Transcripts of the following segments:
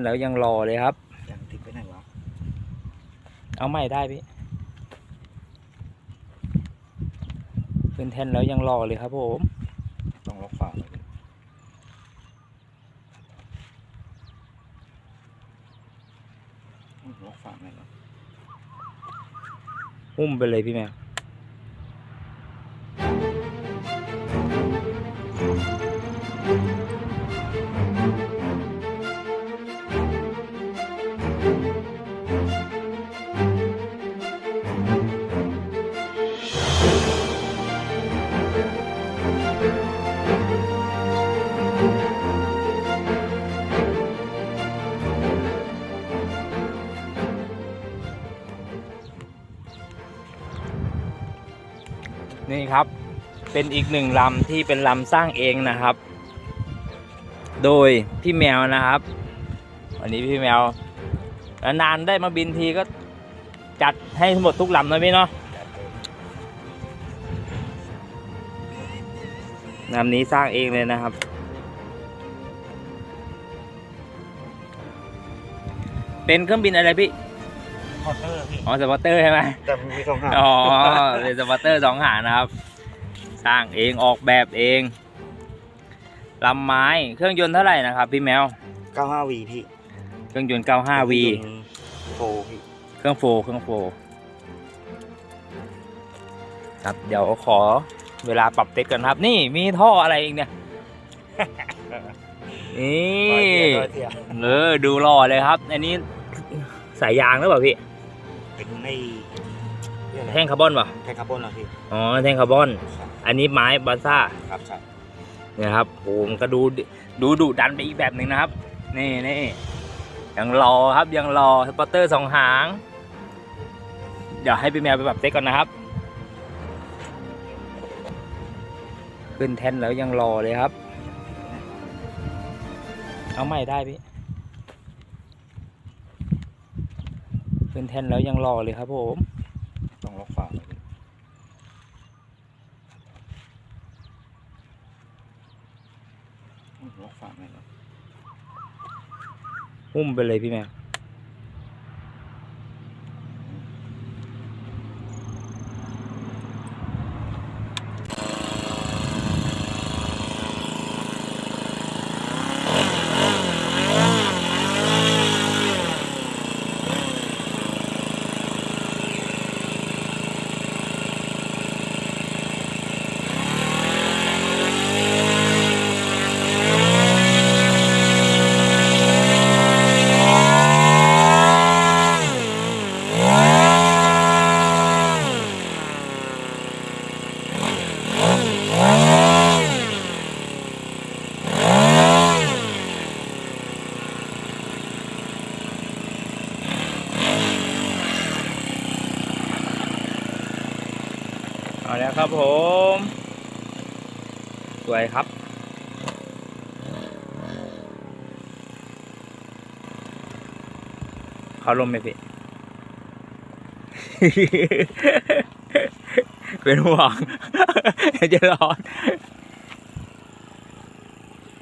แล้วยังรอเลยครับ ยังติดไปไหนวะ เอาใหม่ได้พี่ขึ้นแท่นแล้วยังรอเลยครับผมต้องล็อกฝาเลยอืมล็อกฝาไงล่ะหุ้มไปเลยพี่แมว ครับ เป็นอีกหนึ่งลำที่เป็นลำสร้างเองนะครับ โดยพี่แมวนะครับ วันนี้พี่แมวนานได้มาบินทีก็จัดให้หมดทุกลำนะพี่เนาะลำนี้สร้างเองเลยนะครับ เป็นเครื่องบินอะไรพี่ คอเตอร์พี่อ๋อสปอตเตอร์ใช่ไหมแต่มันมีสองหางอ๋อเป็นสปอตเตอร์สองหางนะครับ สร้างเองออกแบบเองลำไม้เครื่องยนต์เท่าไหร่นะครับ พี่แมว 95 V พี่ เครื่องยนต์ 95V โฟพี่ เครื่องโฟร์เครื่องโฟร์ครับเดี๋ยวขอเวลาปรับเต็กกันครับ นี่มีท่ออะไรอีกเนี่ยนี่ร้อยเทียร์ร้อยเทียร์เออดูหล่อเลยครับ อันนี้สายยางหรือเปล่าพี่ เป็นในเรียกอะไรแท่งคาร์บอนเปล่าแท่งคาร์บอนเหรอพี่อ๋อแท่งคาร์บอนใช่อันนี้ไม้บาซ่าครับใช่เนี่ยครับโอ้มันก็ดูดิดูดุดันไปอีกแบบหนึ่งนะครับ นี่นี่ยังรอครับยังรอสปอตเตอร์สองหาง เดี๋ยวให้พี่แมวไปปรับเซ็กก่อนนะครับ ขึ้นแท่นแล้วยังรอเลยครับ เอาใหม่ได้พี่ ขึ้นแท่นแล้วยังรอเลยครับผมต้องล็อกฝาเลยพี่อืมล็อกฝาไงล่ะหุ้มไปเลยพี่แม วเอาแล้วครับผม สวยครับ เขาลมไหมพี่ เป็นห่วงจะร้อน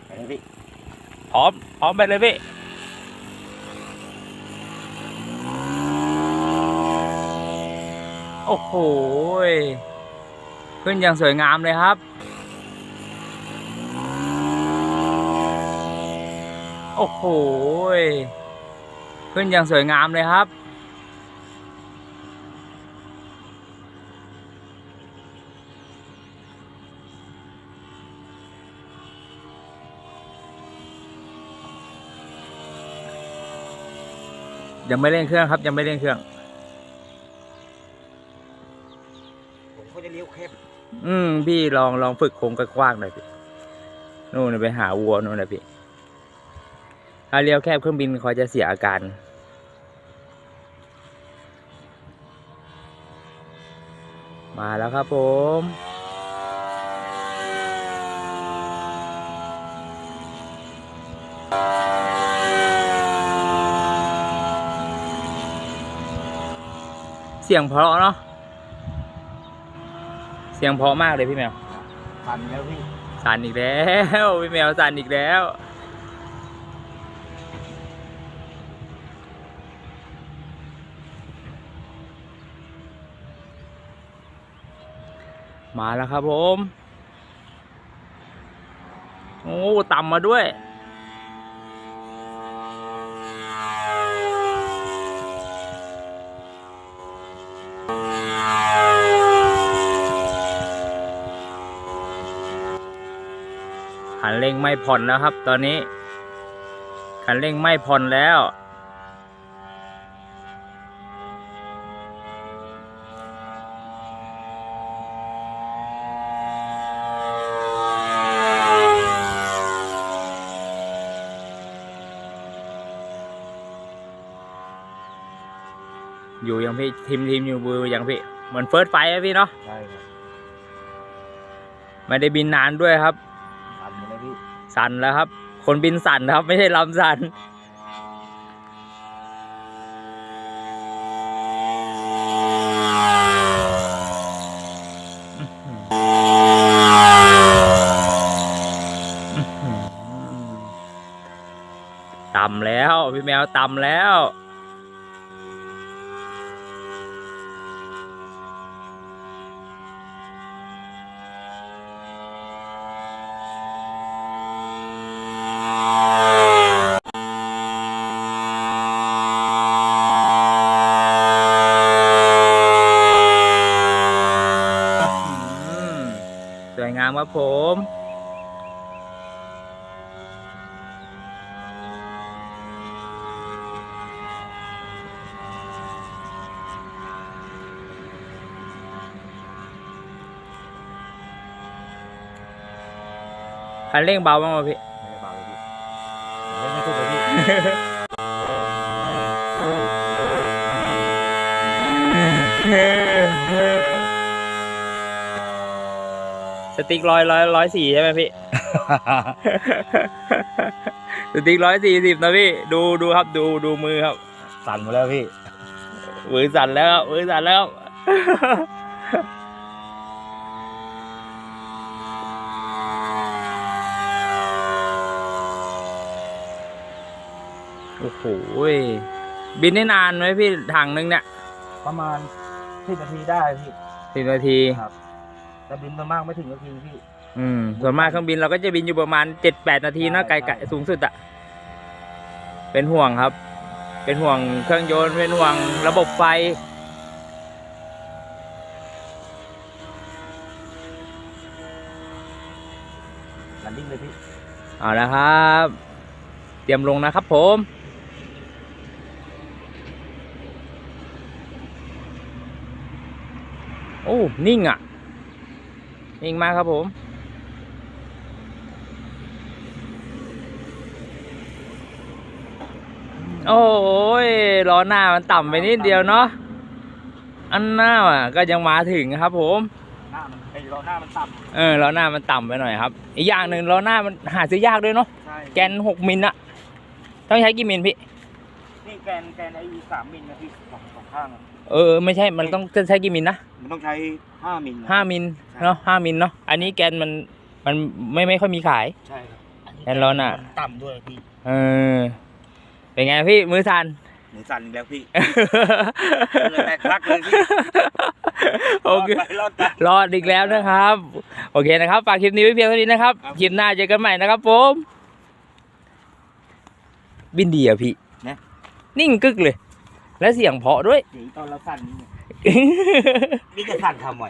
ไปเลยพี่พร้อมพร้อมไปเลยพี่โอ้โหย ขึ้นอย่างสวยงามเลยครับ โอ้โห ขึ้นอย่างสวยงามเลยครับ ยังไม่เร่งเครื่องครับยังไม่เร่งเครื่อง ผมก็จะเลี้ยวแคบ อืมพี่ลองลองฝึกโค้งกว้างๆหน่อยพี่นู่นไปหาวัวนู่นนะพี่ถ้าเลี้ยวแคบเครื่องบินเขาจะเสียอาการ มาแล้วครับผมเสียงเพราะเนาะ สียงเพราะมากเลยพี่แมว สั่นแล้วพี่ สั่นอีกแล้วพี่แมวสั่นอีกแล้ว มาแล้วครับผม โอ้ต่ำมาด้วย นเร่งไม่ผ่อนแล้วครับ ตอนนี้คันเร่งไม่ผ่อนแล้ว อยู่ยังพี่ทีมทีมอยู่บูยังพี่เหมือนเฟิร์สไฟอะพี่เนาะใช่ครับไม่ได้บินนานด้วยครับสั่นเลยพี่ สั่นแล้วครับ คนบินสั่นครับ ไม่ใช่ลำสั่นต่ำแล้ว พี่แมวต่ำแล้ว วยงามครับผมคันเร่งเบาบ้างไหมพี่ ไม่ได้เบาเลยพี่เล่นไม่สุดเลยพี่ สติ๊กร้อยร้อยร้อยสี่ใช่ไหมพี่ สติ๊กร้อยสี่สิบนะพี่ ดูดูครับดูดูมือครับ สั่นหมดแล้วพี่มือสั่นแล้วครับมือสั่นแล้วครับโอ้โหบินได้นานไหมพี่ถังนึงเนี่ย ประมาณสิบนาทีได้พี่สิบนาทีครับ แต่บินมามากไม่ถึงนาทีพี่ อืมส่วนมากเครื่องบินเราก็จะบินอยู่ประมาณเจ็ดแปดนาทีเนอะใช่ไกลใช่ ๆสูงสุดอะเป็นห่วงครับ เป็นห่วงเครื่องยนต์เป็นห่วงระบบไฟลันดิ้งเลยพี่เอาละครับ เตรียมลงนะครับผม โอ้ นิ่งอะ นิ่งมากครับผมโอ้ยล้อหน้ามันต่ำไปนิดเดียวเนาะอันหน้าอะ ก็ยังมาถึงครับ ผมหน้ามันไอ้ล้อหน้ามันต่เออล้อหน้ามันต่ำไปหน่อยครับ อีกอย่างหนึ่งล้อหน้ามันหาซื้อยากด้วยเนาะำใช่แกนหกมิลอะต้องใช้กี่มิลพี่นี่แกนแกนไอ้สามมิลนะพี่สองสองข้างอะ เออไม่ใช่มันต้องใช้กี่มิลนะมันต้องใช้ห้ามิลนะห้ามิลเนาะห้ามิลเนาะอันนี้แกนมันมันไม่ไม่ค่อยมีขาย ใช่ครับแกนล้อหน้ามัต่ำด้วยพี่เออเป็นไงพี่มือสั่นหนูสั่นอีกแล้วพี่เลยแตกคลักเลยพี่โอเครดไปรอดไปรอดอีกแล้วนะครับ โอเคนะครับฝากคลิปนี้ไว้เพียงเท่านี้นะครับครับคลิปหน้าเจอกันใหม่นะครับผมบินดีอะพี่นะนิ่งกึกเลย และเสียงเพราะด้วย เดี๋ยวตอนเราสั่นนี่นี่จะสั่นทำไม